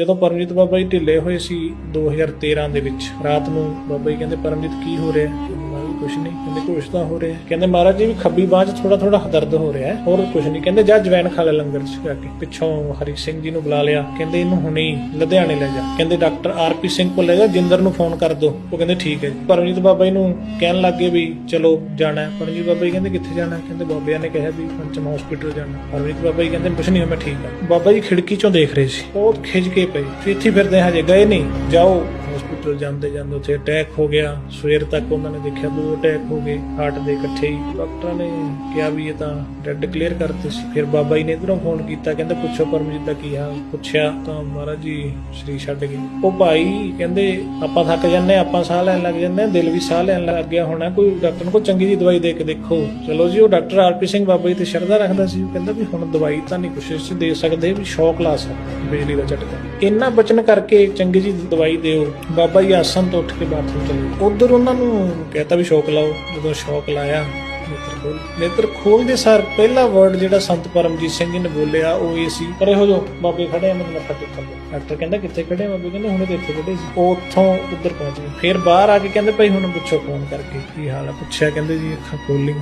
ਜਦੋਂ ਪਰਮਜੀਤ ਬਾਬਾ ਜੀ ਢਿੱਲੇ ਹੋਏ ਸੀ 2013 ਦੇ ਵਿੱਚ, ਰਾਤ ਨੂੰ ਬਾਬਾ ਜੀ ਕਹਿੰਦੇ, ਪਰਮਜੀਤ, ਕੀ ਹੋ ਰਿਹਾ? ਹੈ ਕੁਛ ਨਹੀਂ। ਕਹਿੰਦੇ, ਕੁਛ ਤਾਂ ਹੋ ਰਿਹਾ। ਕਹਿੰਦੇ, ਮਹਾਰਾਜ ਜੀ, ਵੀ ਖੱਬੀ ਬਾਹ 'ਚ ਥੋੜਾ ਥੋੜਾ ਦਰਦ ਹੋ ਰਿਹਾ ਹੈ, ਹੋਰ ਕੁਛ ਨਹੀਂ। ਕਹਿੰਦੇ, ਜਾ ਜਵੈਨ ਖਾ ਲੈ ਲੰਗਰ 'ਚ ਜਾ ਕੇ। ਪਿੱਛੋਂ ਹਰੀ ਸਿੰਘ ਜੀ ਨੂੰ ਬੁਲਾ ਲਿਆ। ਕਹਿੰਦੇ, ਇਹਨੂੰ ਹੁਣੇ ਹੀ ਲੁਧਿਆਣੇ ਲੈ ਜਾ। ਕਹਿੰਦੇ, ਡਾਕਟਰ ਆਰ ਪੀ ਸਿੰਘ ਕੋਲ ਲੈ ਜਾ, ਜਿੰਦਰ ਨੂੰ ਫੋਨ ਕਰ ਦੋ। ਉਹ ਕਹਿੰਦੇ, ਠੀਕ ਹੈ। ਪਰਮਜੀਤ ਬਾਬਾ ਜੀ ਨੂੰ ਕਹਿਣ ਲੱਗੇ ਵੀ, ਚਲੋ, ਜਾਣਾ ਹੈ। ਪਰਮਜੀਤ ਬਾਬਾ ਜੀ ਕਹਿੰਦੇ, ਕਿੱਥੇ ਜਾਣਾ ਕਹਿੰਦੇ, ਬਾਬਿਆਂ ਨੇ ਕਿਹਾ ਵੀ, ਪੰਚਮ ਹਸਪੀਟਲ ਜਾਣਾ ਪਰਮਜੀਤ ਬਾਬਾ ਜੀ ਕਹਿੰਦੇ, ਕੁਛ ਨਹੀਂ, ਮੈਂ ਠੀਕ ਹਾਂ। ਬਾਬਾ ਜੀ ਖਿੜਕੀ ਚੋਂ ਦੇਖ ਰਹੇ ਸੀ। ਬਹੁਤ ਖਿੱਚ ਕੇ ਪਏ ਇੱਥੇ ਫਿਰਦੇ ਹਜੇ ਗਏ ਨਹੀਂ। ਜਾਓ। ਹਸਪੀਟਲ ਜਾਂਦੇ ਜਾਂਦੇ ਉੱਥੇ ਅਟੈਕ ਹੋ ਗਿਆ। ਸਵੇਰ ਤੱਕ ਉਹਨਾਂ ਨੇ ਦੇਖਿਆ ਦੋ ਅਟੈਕ ਹੋ ਗਏ ਹਾਰਟ ਦੇ ਇਕੱਠੇ ਹੀ। ਡਾਕਟਰਾਂ ਨੇ ਕਿਹਾ ਵੀ ਇਹ ਤਾਂ ਡੈਡ ਕਲੀਅਰ ਕਰਤੇ ਸੀ। ਫਿਰ ਬਾਬਾ ਜੀ ਨੇ ਇਧਰੋਂ ਫੋਨ ਕੀਤਾ, ਕਹਿੰਦੇ ਪੁੱਛੋ ਪਰਮਜੀਤ ਦਾ ਕੀ ਹਾਲ? ਪੁੱਛਿਆ ਤਾਂ ਮਹਾਰਾਜ ਜੀ ਸ੍ਰੀ ਛੱਡ ਗਏ। ਉਹ ਭਾਈ ਕਹਿੰਦੇ, ਆਪਾਂ ਥੱਕ ਜੰਨੇ ਆਪਾਂ ਸਾਹ ਲੈਣ ਲੱਗ ਜੰਨੇ ਦਿਲ ਵੀ ਸਾਹ ਲੈਣ ਲੱਗ ਗਿਆ ਹੋਣਾ। ਕੋਈ ਡਾਕਟਰ ਨੂੰ ਕੋਈ ਚੰਗੀ ਜੀ ਦਵਾਈ ਦੇ ਕੇ ਦੇਖੋ। ਚਲੋ ਜੀ, ਉਹ ਡਾਕਟਰ ਆਰਪੀ ਸਿੰਘ ਬਾਬਾ ਜੀ ਤੇ ਸ਼ਰਧਾ ਰੱਖਦਾ ਸੀ। ਉਹ ਕਹਿੰਦਾ ਵੀ ਹੁਣ ਦਵਾਈ ਤਾਂ ਨਹੀਂ ਕੁਛ ਦੇ ਸਕਦੇ, ਵੀ ਸ਼ੌਕ ਲਾ ਸਕਦੇ ਬਿਜਲੀ ਦਾ ਝਟਕਾ। ਇੰਨਾ ਬਚਨ ਕਰਕੇ ਚੰਗੀ ਜੀ ਦਵਾਈ ਦਿਓ। ਬਾਬਾ ਬਾਬਾ ਜੀ ਆਸਨ ਤੋਂ ਉੱਠ ਕੇ ਬਾਥਰੂਮ ਚਲੇ ਉਧਰ ਉਹਨਾਂ ਨੂੰ ਕਹਿਤਾ ਵੀ ਸ਼ੌਕ ਲਾਓ, ਜਦੋਂ ਸ਼ੌਕ ਲਾਇਆ, ਨੇਤਰ ਖੋਲ ਨੇਤਰ ਖੋਲਦੇ ਸਾਰ ਪਹਿਲਾ ਵਰਡ ਜਿਹੜਾ ਸੰਤ ਪਰਮਜੀਤ ਸਿੰਘ ਜੀ ਨੇ ਬੋਲਿਆ, ਉਹ ਇਹ ਸੀ, ਪਰ ਇਹੋ ਜੋ ਬਾਬੇ ਖੜੇ ਆ, ਮੈਨੂੰ ਮੱਥਾ ਟੇਕਣ ਦਿਓ। ਡਾਕਟਰ ਕਹਿੰਦਾ, ਕਿੱਥੇ ਖੜੇ ਆ ਬਾਬੇ? ਕਹਿੰਦੇ, ਹੁਣੇ ਤੇ ਇੱਥੇ ਖੜੇ ਸੀ। ਉਹ ਉੱਥੋਂ ਉੱਧਰ ਪਹੁੰਚ ਗਏ। ਫਿਰ ਬਾਹਰ ਆ ਕੇ ਕਹਿੰਦੇ, ਭਾਈ ਹੁਣ ਪੁੱਛੋ ਫੋਨ ਕਰਕੇ, ਕੀ ਹਾਲ ਆ? ਪੁੱਛਿਆ, ਕਹਿੰਦੇ ਜੀ, ਅੱਖਾਂ ਖੋਲੀ